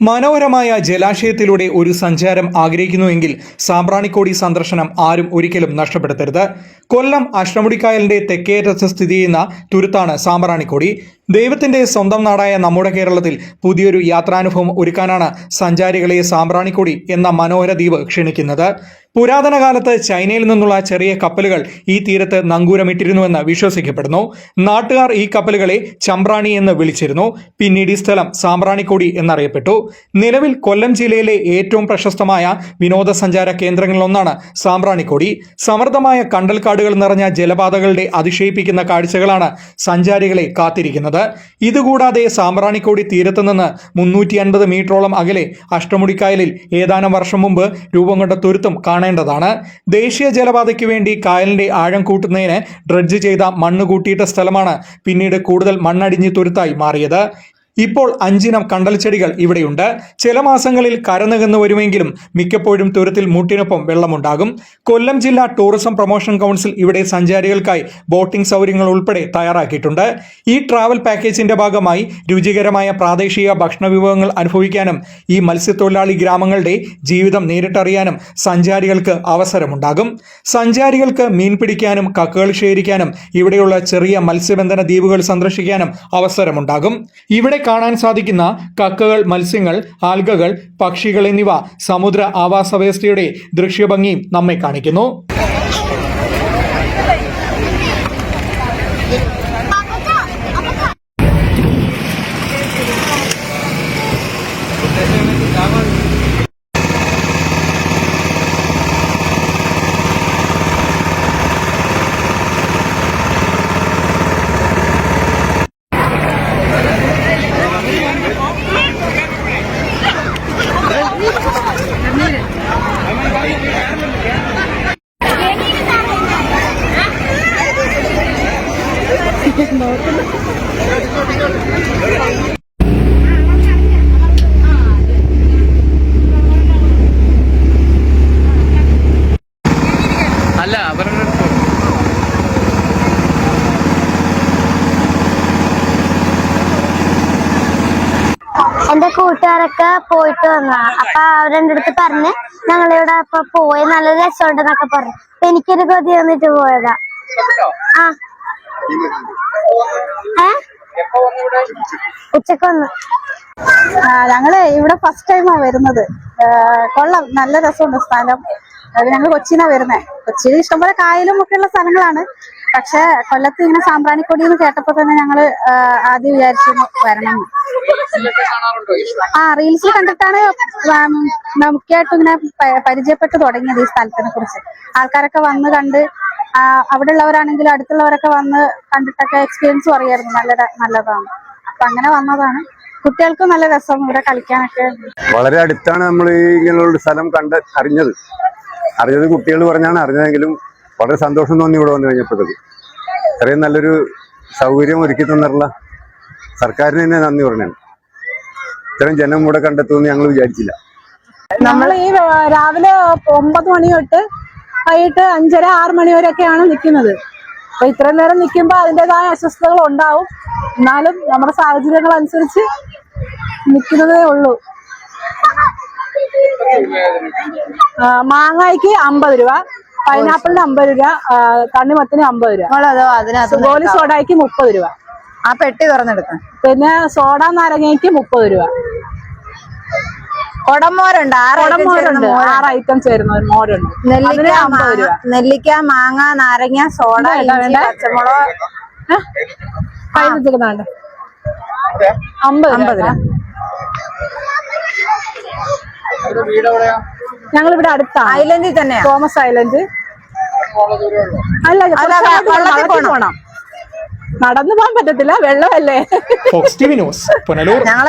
മനോഹരമായ ജലാശയത്തിലൂടെ ഒരു സഞ്ചാരം ആഗ്രഹിക്കുന്നുവെങ്കിൽ സാമ്പ്രാണിക്കോടി സന്ദർശനം ആരും ഒരിക്കലും നഷ്ടപ്പെടുത്തരുത്. കൊല്ലം അഷ്ടമുടിക്കായലിന്റെ തെക്കേറ്റത്ത് സ്ഥിതി ചെയ്യുന്ന തുരുത്താണ് സാമ്പ്രാണിക്കോടി. ദൈവത്തിന്റെ സ്വന്തം നാടായ നമ്മുടെ കേരളത്തിൽ പുതിയൊരു യാത്രാനുഭവം ഒരുക്കാനാണ് സഞ്ചാരികളെ സാമ്പ്രാണിക്കോടി എന്ന മനോഹര ദ്വീപ് ക്ഷണിക്കുന്നത്. പുരാതന കാലത്ത് ചൈനയിൽ നിന്നുള്ള ചെറിയ കപ്പലുകൾ ഈ തീരത്ത് നങ്കൂരമിട്ടിരുന്നുവെന്ന് വിശ്വസിക്കപ്പെടുന്നു. നാട്ടുകാർ ഈ കപ്പലുകളെ ചമ്പ്രാണി എന്ന് വിളിച്ചിരുന്നു. പിന്നീട് ഈ സ്ഥലം സാമ്പ്രാണിക്കൊടി എന്നറിയപ്പെട്ടു. നിലവിൽ കൊല്ലം ജില്ലയിലെ ഏറ്റവും പ്രശസ്തമായ വിനോദസഞ്ചാര കേന്ദ്രങ്ങളിലൊന്നാണ് സാമ്പ്രാണിക്കൊടി. സമൃദ്ധമായ കണ്ടൽക്കാടുകൾ നിറഞ്ഞ ജലപാതകളുടെ അതിശയിപ്പിക്കുന്ന കാഴ്ചകളാണ് സഞ്ചാരികളെ കാത്തിരിക്കുന്നത്. ഇതുകൂടാതെ സാമ്പ്രാണിക്കോടി തീരത്ത് നിന്ന് മുന്നൂറ്റി അൻപത് മീറ്ററോളം അകലെ അഷ്ടമുടിക്കായലിൽ ഏതാനും വർഷം മുമ്പ് രൂപം കൊണ്ട തുരുത്തും കാണേണ്ടതാണ്. ദേശീയ ജലപാതയ്ക്ക് വേണ്ടി കായലിന്റെ ആഴം കൂട്ടുന്നതിന് ഡ്രഡ്ജ് ചെയ്ത മണ്ണ് കൂട്ടിയിട്ട സ്ഥലമാണ് പിന്നീട് കൂടുതൽ മണ്ണടിഞ്ഞ് തുരുത്തായി മാറിയത്. ഇപ്പോൾ അഞ്ചിനം കണ്ടൽ ചെടികൾ ഇവിടെയുണ്ട്. ചില മാസങ്ങളിൽ കരനകന്നു വരുമെങ്കിലും മിക്കപ്പോഴും തുരത്തിൽ മൂട്ടിനൊപ്പം വെള്ളമുണ്ടാകും. കൊല്ലം ജില്ലാ ടൂറിസം പ്രൊമോഷൻ കൗൺസിൽ ഇവിടെ സഞ്ചാരികൾക്കായി ബോട്ടിംഗ് സൗകര്യങ്ങൾ ഉൾപ്പെടെ തയ്യാറാക്കിയിട്ടുണ്ട്. ഈ ട്രാവൽ പാക്കേജിന്റെ ഭാഗമായി രുചികരമായ പ്രാദേശിക ഭക്ഷണ വിഭവങ്ങൾ അനുഭവിക്കാനും ഈ മത്സ്യത്തൊഴിലാളി ഗ്രാമങ്ങളുടെ ജീവിതം നേരിട്ടറിയാനും സഞ്ചാരികൾക്ക് അവസരമുണ്ടാകും. സഞ്ചാരികൾക്ക് മീൻ പിടിക്കാനും കക്കകൾ ശേഖരിക്കാനും ഇവിടെയുള്ള ചെറിയ മത്സ്യബന്ധന ദ്വീപുകൾ സന്ദർശിക്കാനും അവസരമുണ്ടാകും. ഇവിടെ കാണാൻ സാധിക്കുന്ന കക്കകൾ മത്സ്യങ്ങൾ ആൽഗകൾ പക്ഷികൾ എന്നിവ സമുദ്ര ആവാസ വ്യവസ്ഥയുടെ ദൃശ്യഭംഗിയും നമ്മെ കാണിക്കുന്നു. അല്ല അവരുടെ എന്റെ കൂട്ടുകാരൊക്കെ പോയിട്ട് വന്ന. അപ്പൊ അവരെന്റെ അടുത്ത് പറഞ്ഞ് ഞങ്ങളിവിടെ അപ്പൊ പോയി നല്ല രസമുണ്ടെന്നൊക്കെ പറഞ്ഞു. അപ്പൊ എനിക്കൊരു കൊതി വന്നിട്ട് പോയതാ. ആ ഉച്ചയ്ക്ക് വന്നു. ഞങ്ങൾ ഇവിടെ ഫസ്റ്റ് ടൈമാ വരുന്നത്. കൊള്ളാം. നല്ല രസമുണ്ട് സ്ഥലം. ഞങ്ങൾ കൊച്ചിനാ വരുന്നത് കൊച്ചിയിൽ ഇഷ്ടംപോലെ കായലും ഒക്കെ ഉള്ള സ്ഥലങ്ങളാണ്. പക്ഷെ കൊല്ലത്ത് ഇങ്ങനെ സാമ്പ്രാണിക്കൊടി എന്ന് കേട്ടപ്പോ തന്നെ ഞങ്ങൾ ആദ്യം വിചാരിച്ചു വരണം. ആ റീൽസിൽ കണ്ടിട്ടാണ് മുഖ്യമായിട്ടും ഇങ്ങനെ പരിചയപ്പെട്ടു തുടങ്ങിയത് ഈ സ്ഥലത്തിനെ കുറിച്ച്. ആൾക്കാരൊക്കെ വന്ന് കണ്ട് അവിടെ ഉള്ളവരാണെങ്കിലും അടുത്തുള്ളവരൊക്കെ വന്ന് കണ്ടിട്ടൊക്കെ എക്സ്പീരിയൻസ് പറയായിരുന്നു നല്ല നല്ലതാണ്. അപ്പൊ അങ്ങനെ വന്നതാണ്. കുട്ടികൾക്കും നല്ല രസം ഇവിടെ കളിക്കാനൊക്കെ. വളരെ അടുത്താണ് നമ്മൾ ഇങ്ങനെയുള്ള സ്ഥലം കണ്ട് അറിഞ്ഞത്. അറിഞ്ഞത് കുട്ടികൾ പറഞ്ഞാണ്. അറിഞ്ഞതെങ്കിലും വളരെ സന്തോഷം തോന്നി ഇവിടെ വന്നു കഴിഞ്ഞപ്പോഴത്തേക്ക്. ഇത്രയും നല്ലൊരു സൗകര്യം ഒരുക്കി തന്നിട്ടുള്ള സർക്കാരിന് തന്നെ നന്ദി പറഞ്ഞാണ്. ഇത്രയും ജനം ഇവിടെ കണ്ടെത്തുമെന്ന് ഞങ്ങൾ വിചാരിച്ചില്ല. നമ്മൾ ഈ രാവിലെ ഒമ്പത് മണി തൊട്ട് വൈകിട്ട് അഞ്ചര ആറ് മണി വരെയൊക്കെയാണ് നിൽക്കുന്നത്. അപ്പൊ ഇത്രയും നേരം നിൽക്കുമ്പോൾ അതിന്റെതായ അസ്വസ്ഥതകൾ ഉണ്ടാവും. എന്നാലും നമ്മുടെ സാഹചര്യങ്ങൾ അനുസരിച്ച് നിൽക്കുന്നതേ ഉള്ളൂ. മാങ്ങയ്ക്ക് അമ്പത് രൂപ പൈനാപ്പിളിന് അമ്പത് രൂപ തണ്ണിമത്തിന് അമ്പത് രൂപ. നമ്മളതോ അതിനകത്ത് ഗോലി സോഡയ്ക്ക് മുപ്പത് രൂപ. ആ പെട്ടി തുറന്നെടുക്കാം. പിന്നെ സോഡ നാരങ്ങയ്ക്ക് മുപ്പത് രൂപ. കൊടമോരുണ്ട് ചേരുന്ന ആറ് ഐറ്റംസ് വരുന്ന ഒരു മോരുണ്ട്. നെല്ലിക്ക മാങ്ങ- നെല്ലിക്ക മാങ്ങ നാരങ്ങ സോഡ? പച്ചമുളക്. കയ്യിലെടുക്കുന്നുണ്ട് അമ്പത് അമ്പത് രൂപ. രൂപ. ഞങ്ങൾ ഇവിടെ അടുത്താണ് ഐലൻഡിൽ തന്നെ തോമസ് ഐലൻഡ്. അല്ല പോണം. നടന്നു പോകാൻ പറ്റത്തില്ല വെള്ളമല്ലേ? Fox T news Punalur. ഞങ്ങൾ